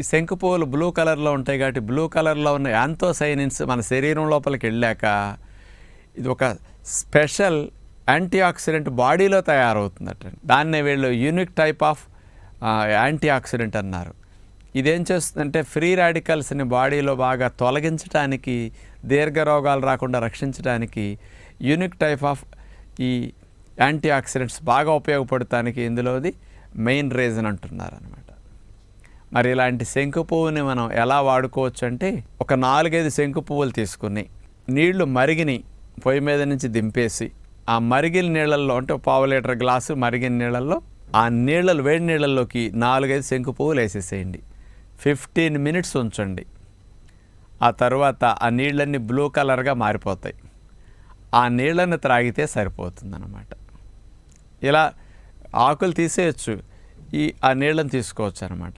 ఈ శంకు పువ్వులు బ్లూ కలర్లో ఉంటాయి కాబట్టి బ్లూ కలర్లో ఉన్న యాంతోసైనిన్స్ మన శరీరం లోపలికి వెళ్ళాక ఇది ఒక స్పెషల్ యాంటీ ఆక్సిడెంట్ బాడీలో తయారవుతుందట. దాన్నే వీళ్ళు unique type of antioxidant అన్నారు. ఇదేం చేస్తుందంటే ఫ్రీ రాడికల్స్ని బాడీలో బాగా తొలగించడానికి దీర్ఘ రోగాలు రాకుండా రక్షించడానికి యూనిక్ టైప్ ఆఫ్ ఈ యాంటీ ఆక్సిడెంట్స్ బాగా ఉపయోగపడటానికి ఇందులోది మెయిన్ రీజన్ అంటున్నారు అనమాట మరి ఇలాంటి శంకు పువ్వుని మనం ఎలా వాడుకోవచ్చు అంటే ఒక నాలుగైదు శంకు పువ్వులు తీసుకుని నీళ్ళు మరిగిని పొయ్యి మీద నుంచి దింపేసి ఆ మరిగిన నీళ్ళల్లో అంటే పావు లీటర్ గ్లాసు మరిగిన నీళ్ళల్లో ఆ నీళ్ళలు వేడి నీళ్ళల్లోకి నాలుగైదు శంకు పువ్వులు వేసేసేయండి. ఫిఫ్టీన్ మినిట్స్ ఉంచండి. ఆ తర్వాత ఆ నీళ్ళన్నీ బ్లూ కలర్గా మారిపోతాయి. ఆ నీళ్ళని త్రాగితే సరిపోతుందన్నమాట. ఇలా ఆకులు తీసేయచ్చు. ఈ ఆ నీళ్ళని తీసుకోవచ్చు అనమాట